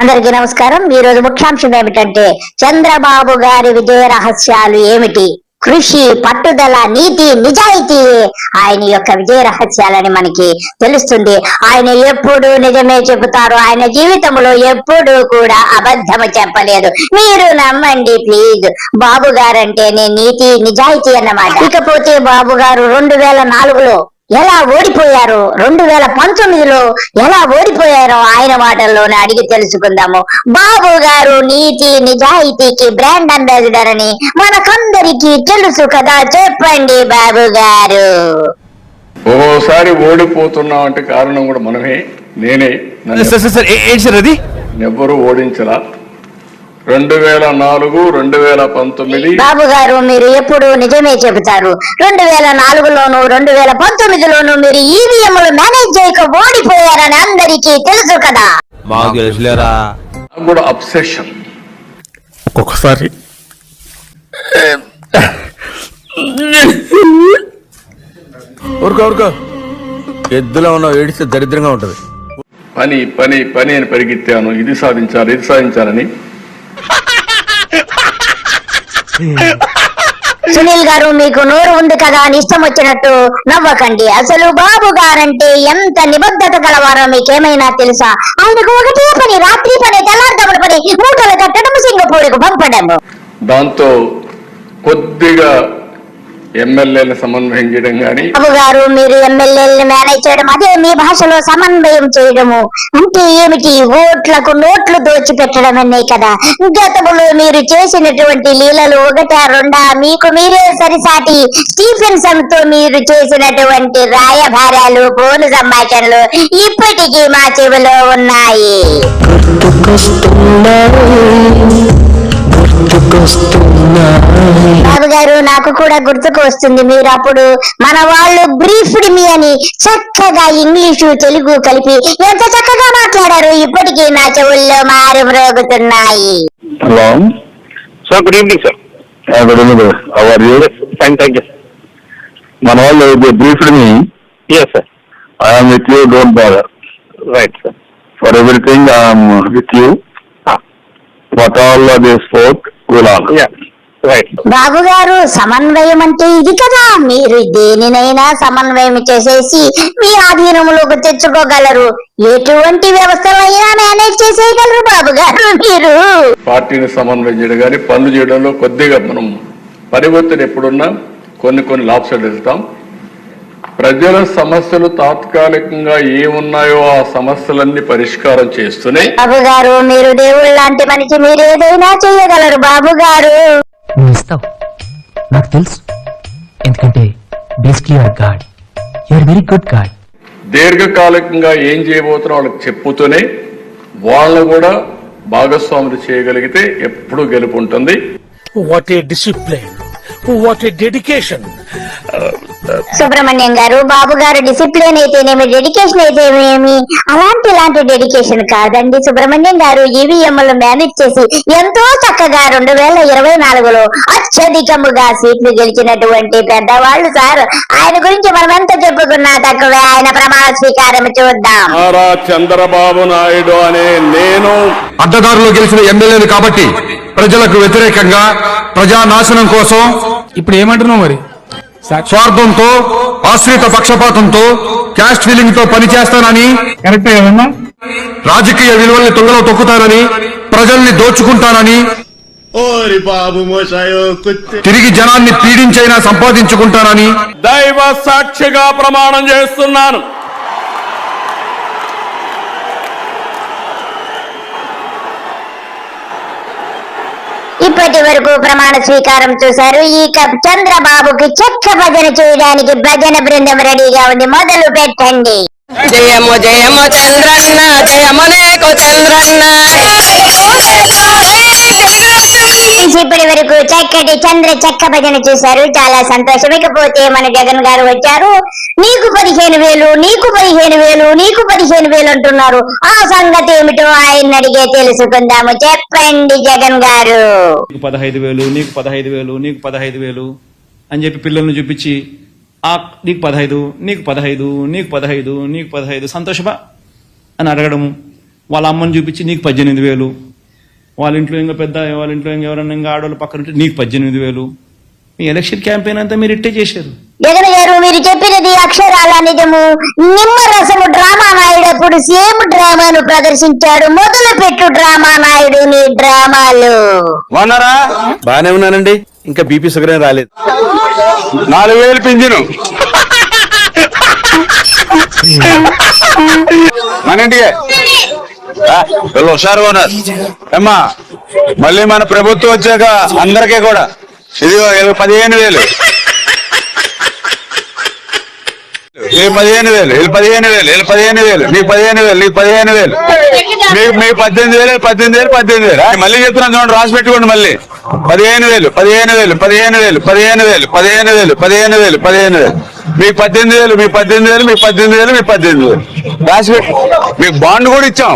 అందరికీ నమస్కారం. ఈ రోజు ముఖ్యాంశం ఏమిటంటే చంద్రబాబు గారి విజయ రహస్యాలు ఏమిటి? కృషి పట్టుదల నీతి నిజాయితీ ఆయన యొక్క విజయ రహస్యాలని మనకి తెలుస్తుంది. ఆయన ఎప్పుడు నిజమే చెబుతారు. ఆయన జీవితంలో ఎప్పుడు కూడా అబద్ధము చెప్పలేదు. మీరు నమ్మండి ప్లీజ్. బాబు గారంటేనే నీతి నిజాయితీ అన్నమాట. ఇకపోతే బాబు గారు రెండు వేల నాలుగులో ఎలా ఓడిపోయారు రెండు వేల పంతొమ్మిదిలో ఎలా ఓడిపోయారో ఆయన మాటల్లోనే అడిగి తెలుసుకుందాము. బాబు గారు నీతి నిజాయితీకి బ్రాండ్ అంబాసిడర్ అని మనకందరికీ తెలుసు కదా. చెప్పండి బాబు గారు. ఓసారి ఓడిపోతున్నాం అంటే కారణం కూడా మనమే నేనే. సార్ సార్ ఏంటి అది? ఎవ్వరూ ఓడించలా. రెండు వేల నాలుగు రెండు వేల పంతొమ్మిది. బాబు గారు మీరు ఎప్పుడు నిజమే చెబుతారు. రెండు వేల నాలుగులోను రెండు వేల పంతొమ్మిదిలోను మీరు ఈవీఎంలు మేనేజ్ చేయక ఓడిపోయారని అందరికీ తెలుసు కదా. మాకు తెలుసులేరా? కూడా అబ్సెషన్. ఒక్కొక్కసారి. ఊరుకో ఊరుకో. ఎద్దులో ఉన్న ఏడిస్తే దరిద్రంగా ఉంటది. పని పని పని అని పరిగెత్తాను. ఇది సాధించాలి ఇది సాధించాలని సునీల్ గారు మీకు నోరు ఉంది కదా అని ఇష్టం వచ్చినట్టు నవ్వకండి. అసలు బాబు గారంటే ఎంత నిబద్ధత గలవారో మీకేమైనా తెలుసా? ఆయనకు ఒకటే పని రాత్రి పని తెల్లారుతమని పని మూటలు కట్టడం సింగపూర్కు పంపడము. దాంతో కొద్దిగా ఎమ్మెల్యేల సమన్వయం చేయడం కానీ బాబు గారు మీరు ఎమ్మెల్యేలను మేనేజ్ చేయడం అదే మీ భాషలో సమన్వయం చేయడము. అంటే ఏమిటి? ఓట్లకు నోట్లు దోచిపెట్టడం అనే కదా. గతంలో మీరు చేసినటువంటి లీలలు ఒకటా రెండా మీకు మీరే సరిసాటి స్టీఫెన్సన్తో మీరు చేసినటువంటి రాయభారాలు ఫోను సంభాషణలు ఇప్పటికీ మా చెవిలో ఉన్నాయి. కూడా గుర్తుకు వస్తుంది. మీరు అప్పుడు మన వాళ్ళు బ్రీఫ్డ్ మీ అని చక్కగా ఇంగ్లీషు తెలుగు కలిపి ఎంత చక్కగా మాట్లాడారు. ఇప్పటికీ నా చెవుల్లో మారు మ్రోగుతున్నాయి. Hello sir good evening sir good evening are you fine thank you మన వాళ్ళు briefed me yes sir I'm with you don't bother right sir for everything I'm with you what all they sport will all yeah Babu garu సమన్వయం అంటే ఇది కదా. మీరు దేనినైనా సమన్వయం చేసేసి మీ ఆధీనంలోకి తెచ్చుకోగలరు. ఎటువంటి వ్యవస్థలైనా మేనేజ్ చేసేయగలరు బాబు గారు మీరు. పార్టీని సమన్వయం చేయడం కానీ పనులు చేయడంలో కొద్దిగా మనం పరివర్తన ఎప్పుడున్నా కొన్ని కొన్ని లాభసాలు వెళ్తాం ప్రజల సమస్యలు తాత్కాలికంగా ఏమున్నాయో ఆ సమస్యలన్నీ పరిష్కారం చేస్తూనే బాబు గారు మీరు దేవుళ్ళ లాంటి మనిషి మీరు ఏదైనా చేయగలరు బాబు గారు నువ్వు ఇస్తావు నాకు తెలుసు. ఎందుకంటే basically your god your very good god దీర్ఘకాలికంగా ఏం చేయబోతున్నా వాళ్ళకి చెప్పుతూనే వాళ్ళని కూడా భాగస్వాములు చేయగలిగితే ఎప్పుడూ గెలుపు ఉంటుంది. What a discipline what a dedication Subrahmanyam garu Babu garu discipline అయితేనేమి డెడికేషన్ అయితేనేమి? అలాంటి ఇలాంటి డెడికేషన్ కాదండి. సుబ్రహ్మణ్యం గారు ఈవీఎంలు మేనేజ్ చేసి ఎంతో చక్కగా రెండు వేల ఇరవై నాలుగులో అత్యధికముగా సీట్లు గెలిచినటువంటి పెద్దవాళ్ళు సార్. ఆయన గురించి మనం ఎంత చెప్పుకున్నా తక్కువే. ఆయన ప్రమాణ స్వీకారం చూద్దాం. నారా చంద్రబాబు నాయుడు అనే నేను అడ్డదారులు గెలిచిన ఎమ్మెల్యేలు కాబట్టి ప్రజలకు వ్యతిరేకంగా ప్రజా నాశనం కోసం ఇప్పుడు ఏమంటున్నావు మరి? స్వార్థంతో ఆశ్రిత పక్షపాతంతో క్యాస్ట్ ఫీలింగ్తో పనిచేస్తానని కరెక్ట్ కదమ్మా. రాజకీయ విలువల్ని తొంగలో తొక్కుతానని ప్రజల్ని దోచుకుంటానని తిరిగి జనాన్ని పీడించైనా సంపాదించుకుంటానని దైవ సాక్షిగా ప్రమాణం చేస్తున్నాను. ఇప్పటి వరకు ప్రమాణ స్వీకారం చూశారు. ఈ కప్ చంద్రబాబుకి చెక్క భజన చేయడానికి భజన బృందం రెడీగా ఉంది. మొదలు పెట్టండి. జయము జయము చంద్రన్న జయము చంద్రన్న. ఇప్పటి వరకు చక్కటి చంద్ర చెక్క భజన చూశారు. చాలా సంతోషం. ఇకపోతే మన జగన్ గారు వచ్చారు. నీకు పదిహేను వేలు నీకు పదిహేను వేలు నీకు పదిహేను వేలు అంటున్నారు. ఆ సంగతి ఏమిటో ఆయన అడిగే తెలుసుకుందాము. చెప్పండి జగన్ గారు. నీకు పదహైదు వేలు నీకు పదహైదు వేలు నీకు పదహైదు వేలు అని చెప్పి పిల్లల్ని చూపించి ఆ నీకు పదహైదు నీకు పదహైదు నీకు పదహైదు నీకు పదహైదు సంతోషమా? అని అడగడము. వాళ్ళ అమ్మని చూపించి నీకు పద్దెనిమిది వేలు వాళ్ళ ఇంట్లో ఇంకా పెద్ద వాళ్ళ ఇంట్లో ఇంకా ఎవరన్నా ఇంకా ఆడవాళ్ళు పక్కన ఉంటే నీకు పద్దెనిమిది వేలు. మీ ఎలక్షన్ క్యాంపెయిన్ అంతా మీరు ఇట్టే చేశారు. జగన్ గారు మీరు చెప్పినది అక్షరాల నిజము. నిమ్మరసము డ్రామా నాయుడప్పుడు సేమ్ డ్రామాను ప్రదర్శించాడు మొదలు పెట్టు డ్రామా నాయుడు నీ డ్రామాలు. బాగున్నారా? బాగానే ఉన్నానండి. ఇంకా బీపీ షుగర్ ఏం రాలేదు. నాలుగు వేలు పింఛను. మన ఇంటికే. వీళ్ళు హుషారుగా ఉన్నారు అమ్మా మళ్ళీ మన ప్రభుత్వం వచ్చాక అందరికీ కూడా ఇదిగో పదిహేను వేలు ఇది పదిహేను వేలు వీళ్ళు పదిహేను వేలు వీళ్ళు పదిహేను వేలు నీకు పదిహేను వేలు నీకు పదిహేను వేలు మీకు మీకు పద్దెనిమిది వేలు పద్దెనిమిది వేలు పద్దెనిమిది వేలు మళ్ళీ చెప్తున్నాను చూడండి రాసి పెట్టుకోండి మళ్ళీ పదిహేను వేలు పదిహేను వేలు పదిహేను వేలు పదిహేను వేలు పదిహేను వేలు పదిహేను వేలు పదిహేను వేలు మీకు పద్దెనిమిది వేలు మీకు పద్దెనిమిది వేలు మీకు పద్దెనిమిది వేలు మీకు పద్దెనిమిది వేలు. రాసి మీకు బాండ్ కూడా ఇచ్చాం.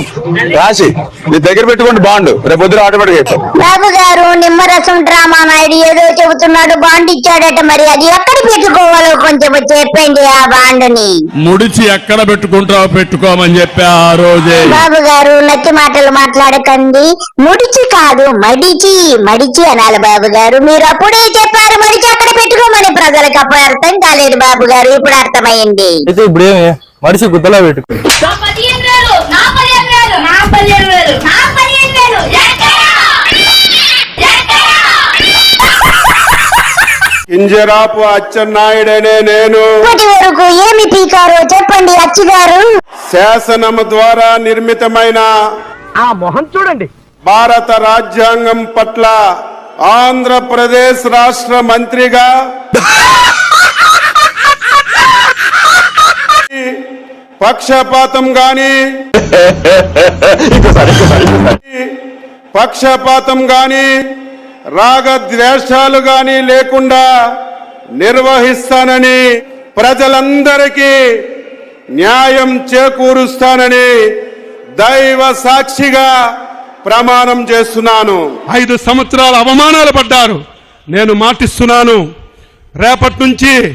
రాసి. మీ దగ్గర పెట్టుకోండి బాండ్. రేపు పొద్దున ఆటోమేటిక్ అయిపోతుంది బాబు గారు నిమ్మరసం డ్రామా నాయుడు ఏదో చెబుతున్నాడు. బాండ్ ఇచ్చాడట మరి. అది ఎక్కడ పెట్టుకోవాలో కొంచెం చెప్పండి ఆ బాండుని. ముడిచి ఎక్కడ పెట్టుకుంటావో పెట్టుకోమని చెప్పి ఆ రోజే. బాబు గారు నచ్చి మాటలు మాట్లాడకండి. ముడిచి కాదు మడిచి మడిచి అనాలి బాబు గారు. మీరు అప్పుడే చెప్పారు మడిచి అక్కడ పెట్టుకోమని. ప్రజలకు అప్పుడు అర్థం కాలేదు బాబు గారు ఇప్పుడు అర్థమైంది. అయితే ఇప్పుడు ఏమి? మనిషి గుద్దలా పెట్టుకో. నా పదిహేను వేలు నా పదిహేను వేలు నా పదిహేను వేలు నా పదిహేను వేలు ఎక్కడా? ఎక్కడా? కింజరాపు అచ్చెన్నాయుడనే నేను. ఇప్పటి వరకు ఏమి పీకారో చెప్పండి అచ్చి గారు శాసనము ద్వారా నిర్మితమైన ఆ మొహం చూడండి. భారత రాజ్యాంగం పట్ల ఆంధ్రప్రదేశ్ రాష్ట్ర మంత్రిగా పక్షపాతం గాని. పక్షపాతం గాని రాగద్వేషాలు గాని లేకుండా నిర్వహిస్తానని ప్రజలందరికీ న్యాయం చేకూరుస్తానని దైవ సాక్షిగా ప్రమాణం చేస్తున్నాను. ఐదు సంవత్సరాల అవమానాలు పడ్డారు. నేను మాటిస్తున్నాను. రేపటి నుంచి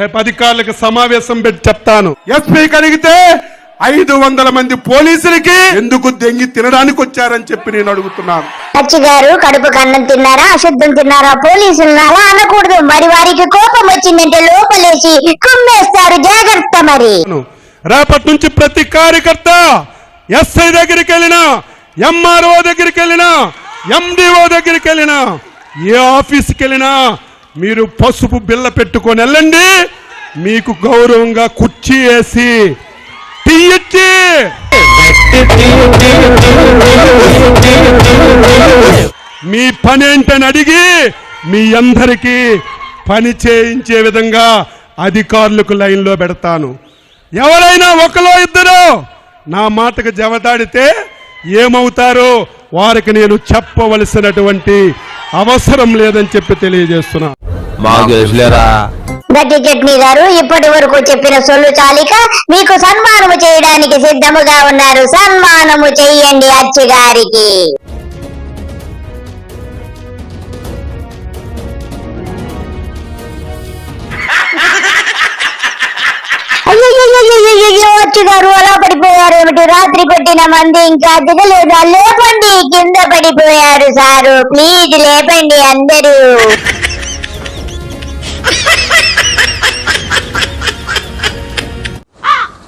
రేపు అధికారులకు సమావేశం పెట్టి చెప్తాను. ఎస్పీకి అడిగితే ఐదు వందల మంది పోలీసులకి ఎందుకు దెంగి తినడానికి వచ్చారని చెప్పి నేను అడుగుతున్నాను. అచ్చి గారు కడుపు కన్నం తిన్నారా అశుద్ధం తిన్నారా పోలీసులు అలా అనకూడదు. మరి వారికి కోపం వచ్చిందంటే లోపలేసి కుమ్మేస్తారు. జాగ్రత్త మరి. రేపటి నుంచి ప్రతి కార్యకర్త ఎస్ఐ దగ్గరికి వెళ్ళినా ఎంఆర్ఓ దగ్గరికి వెళ్ళినా ఎండిఓ దగ్గరికి వెళ్ళినా ఏ ఆఫీస్కి వెళ్ళినా మీరు పసుపు బిల్ల పెట్టుకొని వెళ్ళండి. మీకు గౌరవంగా కుర్చీ వేసి టీ మీ పని ఏంటని అడిగి మీ అందరికీ పని చేయించే విధంగా అధికారులకు లైన్లో పెడతాను. ఎవరైనా ఒకలో ఇద్దరు నా మాటకు జవదాడితే ఏమవుతారో వారికి నేను చెప్పవలసినటువంటి అవసరం లేదని చెప్పి తెలియజేస్తున్నా. మాకు తెలుసులేరా. గట్టి చట్నీ గారు ఇప్పటి వరకు చెప్పిన సొల్లు చాలిక మీకు సన్మానము చేయడానికి సిద్ధముగా ఉన్నారు. సన్మానము చెయ్యండి అచ్చి గారికి. అయ్యో వచ్చి గారు అలా పడిపోయారు ఏమిటి రాత్రి పెట్టిన మంది ఇంకా దిగలేదా లేపండి కింద పడిపోయారు సారు ప్లీజ్ లేపండి అందరూ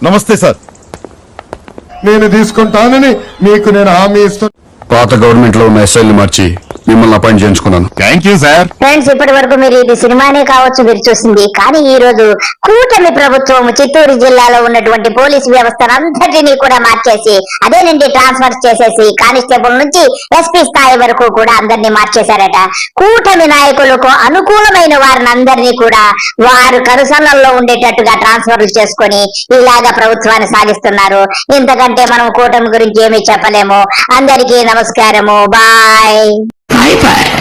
నమస్తే సార్ నేను తీసుకుంటానని మీకు నేను హామీ ఇస్తాను పాత గవర్నమెంట్లో ఉన్న ఎస్ఐల్ని మార్చి మిమ్మల్ని అపాయింట్ చేయించుకున్నాను. థ్యాంక్ యూ సార్ ఫ్రెండ్స్ ఇప్పటి వరకు మీరు ఇది సినిమానే కావచ్చు మీరు చూసింది. కానీ ఈ రోజు కూటమి ప్రభుత్వం చిత్తూరు జిల్లాలో ఉన్నటువంటి పోలీసు వ్యవస్థను అంతటినీ కూడా మార్చేసి అదేనండి ట్రాన్స్ఫర్ చేసేసి కానిస్టేబుల్ నుంచి ఎస్పీ స్థాయి వరకు కూడా అందరినీ మార్చేశారట. కూటమి నాయకులకు అనుకూలమైన వారిని అందరినీ కూడా వారు కరుసన్నల్లో ఉండేటట్టుగా ట్రాన్స్ఫర్ చేసుకొని ఇలాగా ప్రభుత్వాన్ని సాగిస్తున్నారు. ఇంతకంటే మనం కూటమి గురించి ఏమీ చెప్పలేము. అందరికీ నమస్కారము. బాయ్. iPad